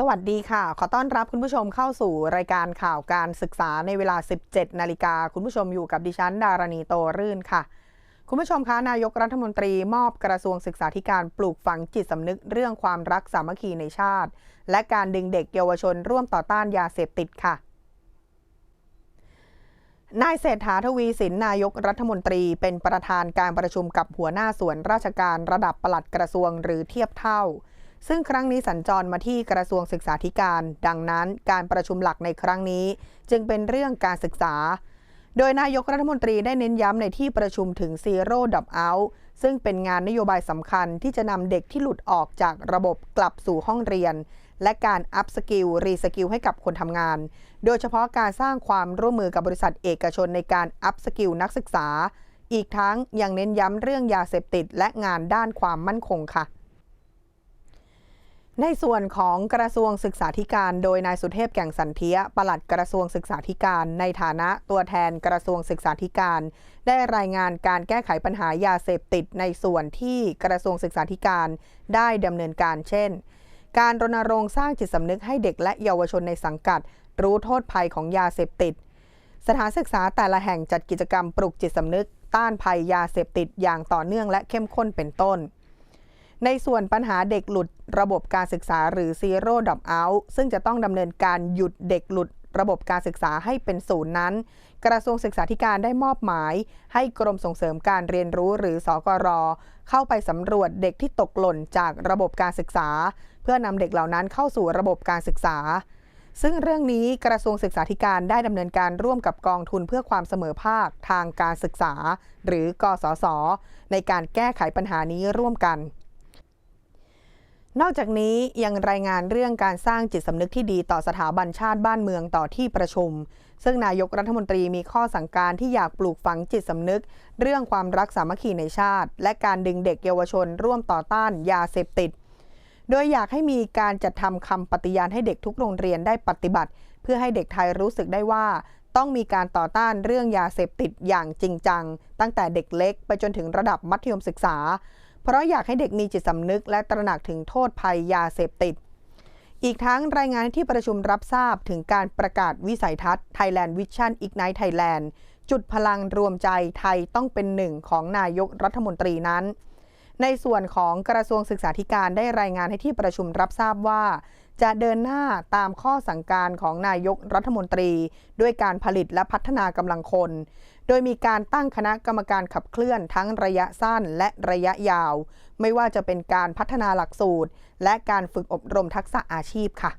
สวัสดีค่ะ ขอต้อนรับคุณผู้ชมเข้าสู่รายการข่าวการศึกษาในเวลา 17 นาฬิกา คุณผู้ชมอยู่กับดิฉัน ดารณีโตรื่นค่ะ คุณผู้ชมคะ นายกรัฐมนตรีมอบกระทรวงศึกษาธิการปลูกฝังจิตสำนึกเรื่องความรักสามัคคีในชาติ และการดึงเด็กเยาวชนร่วมต่อต้านยาเสพติดค่ะนายเศรษฐาทวีสินนายกรัฐมนตรีเป็นประธานการประชุมกับหัวหน้าส่วนราชการระดับปลัดกระทรวงหรือเทียบเท่า ซึ่งครั้งนี้สัญจรมาที่กระทรวงศึกษาธิการ ดังนั้นการประชุมหลักในครั้งนี้ จึงเป็นเรื่องการศึกษา โดยนายกรัฐมนตรีได้เน้นย้ำในที่ประชุมถึง Zero d o p Out ซึ่งเป็นงานนโยบายสำคัญที่จะนำเด็กที่หลุดออกจากระบบกลับสู่ห้องเรียน และการอัพสกิลรีสกิลให้กับคนทำงาน โดยเฉพาะการสร้างความร่วมมือกับบริษัทเอกชนในการอัพสกิลนักศึกษา อีกทั้งยังเน้นย้ำเรื่องยาเสพติดและงานด้านความมั่นคงค่ะ ในส่วนของกระทรวงศึกษาธิการ โดยนายสุเทพแก่งสันเทียปลัดกระทรวงศึกษาธิการ ในฐานะตัวแทนกระทรวงศึกษาธิการ ได้รายงานการแก้ไขปัญหายาเสพติดในส่วนที่กระทรวงศึกษาธิการได้ดำเนินการเช่น การรณรงค์สร้างจิตสำนึกให้เด็กและเยาวชนในสังกัด รู้โทษภัยของยาเสพติด สถานศึกษาแต่ละแห่งจัดกิจกรรมปลุกจิตสำนึก ต้านภัยยาเสพติดอย่างต่อเนื่องและเข้มข้นเป็นต้น ในส่วนปัญหาเด็กหลุดระบบการศึกษาหรือ Zero Drop Out ซึ่งจะต้องดำเนินการหยุดเด็กหลุดระบบการศึกษาให้เป็นศูนย์นั้น กระทรวงศึกษาธิการได้มอบหมาย ให้กรมส่งเสริมการเรียนรู้หรือสกร เข้าไปสำรวจเด็กที่ตกหล่นจากระบบการศึกษา เพื่อนำเด็กเหล่านั้นเข้าสู่ระบบการศึกษา ซึ่งเรื่องนี้กระทรวงศึกษาธิการได้ดำเนินการร่วมกับกองทุนเพื่อความเสมอภาคทางการศึกษา หรือกสศในการแก้ไขปัญหานี้ร่วมกัน นอกจากนี้ยังรายงานเรื่องการสร้างจิตสำนึกที่ดีต่อสถาบันชาติบ้านเมืองต่อที่ประชุม ซึ่งนายกรัฐมนตรีมีข้อสั่งการที่อยากปลูกฝังจิตสำนึก เรื่องความรักสามัคคีในชาติ และการดึงเด็กเยาวชนร่วมต่อต้านยาเสพติด โดยอยากให้มีการจัดทำคำปฏิญาณให้เด็กทุกโรงเรียนได้ปฏิบัติ เพื่อให้เด็กไทยรู้สึกได้ว่า ต้องมีการต่อต้านเรื่องยาเสพติดอย่างจริงจัง ตั้งแต่เด็กเล็ก ไปจนถึงระดับมัธยมศึกษา เพราะอยากให้เด็กมีจิตสำนึกและตระหนักถึงโทษภัยยาเสพติด อีกทั้งรายงานที่ประชุมรับทราบถึงการประกาศวิสัยทัศน์ Thailand Vision Ignite Thailand จุดพลังรวมใจไทยต้องเป็นหนึ่งของนายกรัฐมนตรีนั้น ในส่วนของกระทรวงศึกษาธิการได้รายงานให้ที่ประชุมรับทราบว่า จะเดินหน้าตามข้อสั่งการของนายกรัฐมนตรี ด้วยการผลิตและพัฒนากำลังคน โดยมีการตั้งคณะกรรมการขับเคลื่อนทั้งระยะสั้นและระยะยาว ไม่ว่าจะเป็นการพัฒนาหลักสูตร และการฝึกอบรมทักษะอาชีพค่ะ